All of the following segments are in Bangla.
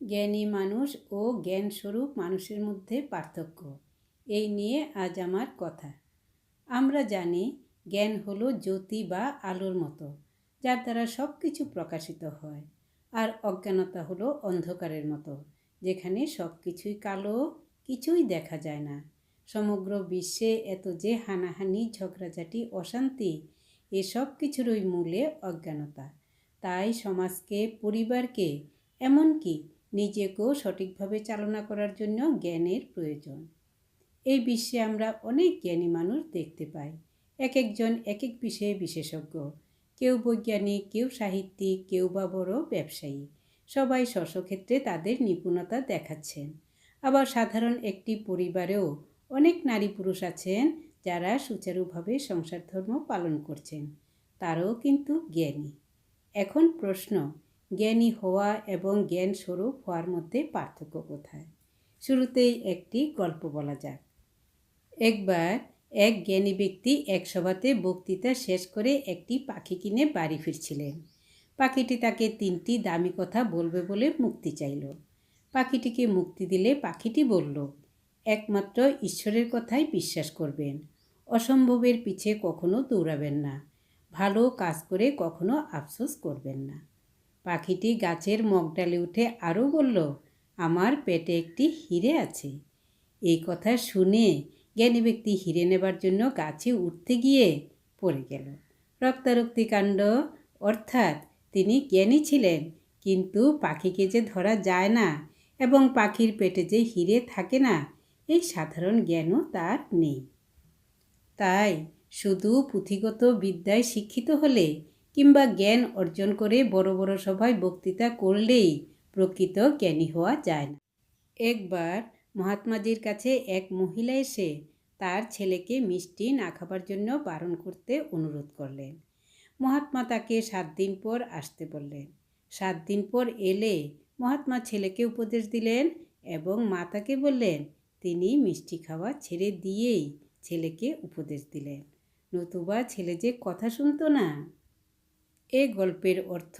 জ্ঞানী মানুষ ও জ্ঞানস্বরূপ মানুষের মধ্যে পার্থক্য। এই নিয়ে আজ আমার কথা। আমরা জানি জ্ঞান হলো জ্যোতি বা আলোর মতো, যার দ্বারা সব কিছু প্রকাশিত হয়, আর অজ্ঞানতা হলো অন্ধকারের মতো, যেখানে সব কিছুই কালো, কিছুই দেখা যায় না। সমগ্র বিশ্বে এত যে হানাহানি, ঝগড়াঝাটি, অশান্তি এসব কিছুরই মূলে অজ্ঞানতা। তাই সমাজকে, পরিবারকে, এমনকি নিজেকেও সঠিকভাবে চালনা করার জন্য জ্ঞানের প্রয়োজন। এই বিশ্বে আমরা অনেক জ্ঞানী মানুষ দেখতে পাই। এক একজন এক এক বিষয়ে বিশেষজ্ঞ। কেউ বৈজ্ঞানিক, কেউ সাহিত্যিক, কেউ বা বড় ব্যবসায়ী। সবাই স্বস্বক্ষেত্রে তাদের নিপুণতা দেখাচ্ছেন। আবার সাধারণ একটি পরিবারেও অনেক নারী পুরুষ আছেন যারা সুচারুভাবে সংসার ধর্ম পালন করছেন। তারাও কিন্তু জ্ঞানী। এখন প্রশ্ন জ্ঞানী হওয়া এবং জ্ঞান স্বরূপ হওয়ার মধ্যে পার্থক্য কোথায়? শুরুতেই একটি গল্প বলা যাক। একবার এক জ্ঞানী ব্যক্তি এক সভাতে বক্তৃতা শেষ করে একটি পাখি কিনে বাড়ি ফিরছিলেন। পাখিটি তাকে তিনটি দামি কথা বলবে বলে মুক্তি চাইল। পাখিটিকে মুক্তি দিলে পাখিটি বলল, একমাত্র ঈশ্বরের কথাই বিশ্বাস করবেন। অসম্ভবের পিছে কখনো দৌড়াবেন না। ভালো কাজ করে কখনো আফসোস করবেন না। পাখিটি গাছের মগডালে উঠে আরও বলল, আমার পেটে একটি হিরে আছে। এই কথা শুনে জ্ঞানী ব্যক্তি হিরে নেবার জন্য গাছে উঠতে গিয়ে পড়ে গেল। রক্তারক্তি কাণ্ড, অর্থাৎ তিনি জ্ঞানী ছিলেন, কিন্তু পাখিকে যে ধরা যায় না এবং পাখির পেটে যে হিরে থাকে না, এই সাধারণ জ্ঞানও তার নেই। তাই শুধু পুঁথিগত বিদ্যায় শিক্ষিত হলে কিংবা জ্ঞান অর্জন করে বড় বড় সভায় বক্তৃতা করলেই প্রকৃত জ্ঞানী হওয়া যায় না। একবার মহাত্মাজির কাছে এক মহিলা এসে তার ছেলেকে মিষ্টি না খাবার জন্য বারণ করতে অনুরোধ করলেন। মহাত্মা তাকে সাত দিন পর আসতে বললেন। সাত দিন পর এলে মহাত্মা ছেলেকে উপদেশ দিলেন এবং মাতাকে বললেন, তিনি মিষ্টি খাওয়া ছেড়ে দিয়েই ছেলেকে উপদেশ দিলেন। নতুবা ছেলে যে কথা শুনতো না। এ গল্পের অর্থ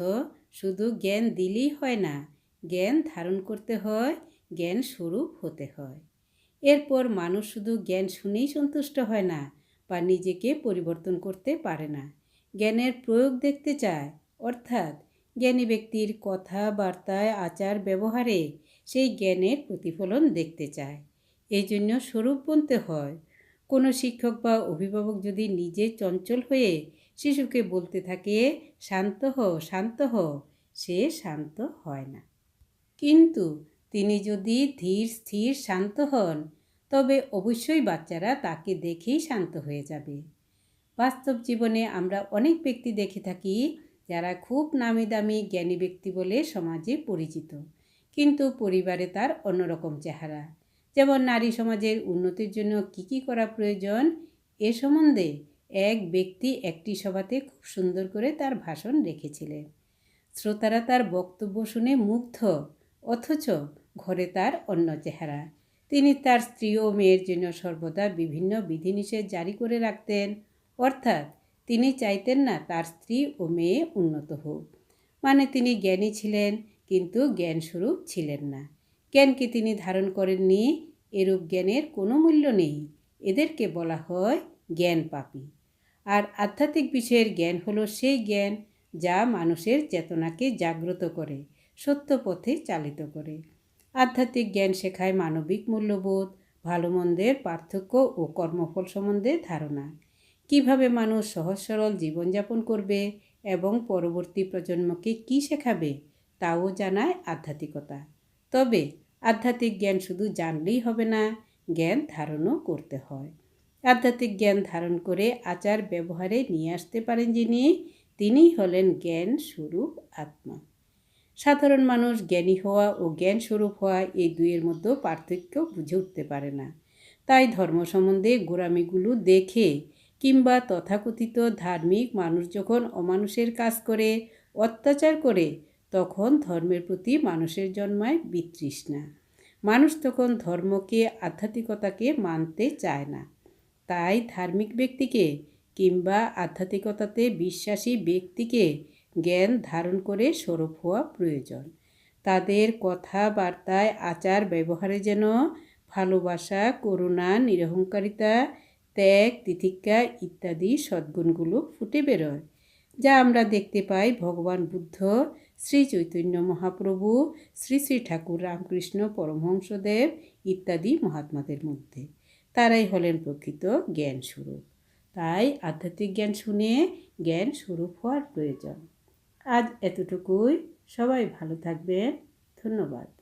শুধু জ্ঞান দিলেই হয় না, জ্ঞান ধারণ করতে হয়, জ্ঞান স্বরূপ হতে হয়। এরপর মানুষ শুধু জ্ঞান শুনেই সন্তুষ্ট হয় না বা নিজেকে পরিবর্তন করতে পারে না। জ্ঞানের প্রয়োগ দেখতে চায়, অর্থাৎ জ্ঞানী ব্যক্তির কথাবার্তায় আচার, ব্যবহারে সেই জ্ঞানের প্রতিফলন দেখতে চায়। এই জন্য স্বরূপ বলতে হয়, কোনো শিক্ষক বা অভিভাবক যদি নিজে চঞ্চল হয়ে শিশুকে বলতে থাকে, শান্ত হ শান্ত হ সে শান্ত হয় না। কিন্তু তিনি যদি ধীর, স্থির, শান্ত হন, তবে অবশ্যই বাচ্চারা তাকে দেখেই শান্ত হয়ে যাবে। বাস্তব জীবনে আমরা অনেক ব্যক্তি দেখে থাকি যারা খুব নামি দামি জ্ঞানী ব্যক্তি বলে সমাজে পরিচিত। কিন্তু পরিবারে তার অন্যরকম চেহারা। যেমন নারী সমাজের উন্নতির জন্য কী কী করা প্রয়োজন, এ সম্বন্ধে এক ব্যক্তি একটি সভাতে খুব সুন্দর করে তার ভাষণ রেখেছিলেন শ্রোতারা তার বক্তব্য শুনে মুগ্ধ, অথচ ঘরে তার অন্য চেহারা। তিনি তার স্ত্রী ও মেয়ের জন্য সর্বদা বিভিন্ন বিধিনিষেধ জারি করে রাখতেন, অর্থাৎ তিনি চাইতেন না তার স্ত্রী ও মেয়ে উন্নত হোক। মানে তিনি জ্ঞানী ছিলেন, কিন্তু জ্ঞানস্বরূপ ছিলেন না। জ্ঞানকে তিনি ধারণ করেননি, এরূপ জ্ঞানের কোনো মূল্য নেই। এদেরকে বলা হয় জ্ঞান পাপী আর আধ্যাত্মিক বিষয়ের জ্ঞান হলো সেই জ্ঞান যা মানুষের চেতনাকে জাগ্রত করে সত্য পথে চালিত করে। আধ্যাত্মিক জ্ঞান শেখায় মানবিক মূল্যবোধ ভালো মন্দের পার্থক্য ও কর্মফল সম্বন্ধে ধারণা। কীভাবে মানুষ সহজ সরল জীবনযাপন করবে এবং পরবর্তী প্রজন্মকে কি শেখাবে, তাও জানায় আধ্যাত্মিকতা। তবে আধ্যাত্মিক জ্ঞান শুধু জানলেই হবে না, জ্ঞান ধারণও করতে হয়। আধ্যাত্মিক জ্ঞান ধারণ করে আচার ব্যবহারে নিয়ে আসতে পারেন যিনি, তিনিই হলেন জ্ঞান স্বরূপ আত্মা। সাধারণ মানুষ জ্ঞানী হওয়া ও জ্ঞান স্বরূপ হওয়া এই দুইয়ের মধ্যে পার্থক্য বুঝে উঠতে পারে না। তাই ধর্ম সম্বন্ধে গোড়ামিগুলো দেখে কিংবা তথাকথিত ধার্মিক মানুষ যখন অমানুষের কাজ করে, অত্যাচার করে, তখন ধর্মের প্রতি মানুষের জন্মায় বিতৃষ্ণা। মানুষ তখন ধর্মকে, আধ্যাত্মিকতাকে মানতে চায় না। তাই ধার্মিক ব্যক্তিকে কিংবা আধ্যাত্মিকতাতে বিশ্বাসী ব্যক্তিকে জ্ঞান ধারণ করে স্বরূপ হওয়া প্রয়োজন। তাদের কথাবার্তায়, আচার ব্যবহারে যেন ভালোবাসা, করুণা, নিরহংকারিতা, ত্যাগ, তিতিক্ষা ইত্যাদি সদ্গুণগুলো ফুটে বেরোয়, যা আমরা দেখতে পাই ভগবান বুদ্ধ, শ্রী চৈতন্য মহাপ্রভু, শ্রী শ্রী ঠাকুর রামকৃষ্ণ, পরমহংসদেব ইত্যাদি মহাত্মাদের মধ্যে। তারাই হলেন প্রকৃত জ্ঞান স্বরূপ তাই আধ্যাত্মিক জ্ঞান শুনে জ্ঞান স্বরূপ হওয়ার প্রয়োজন। আজ এতটুকুই। সবাই ভালো থাকবেন। ধন্যবাদ।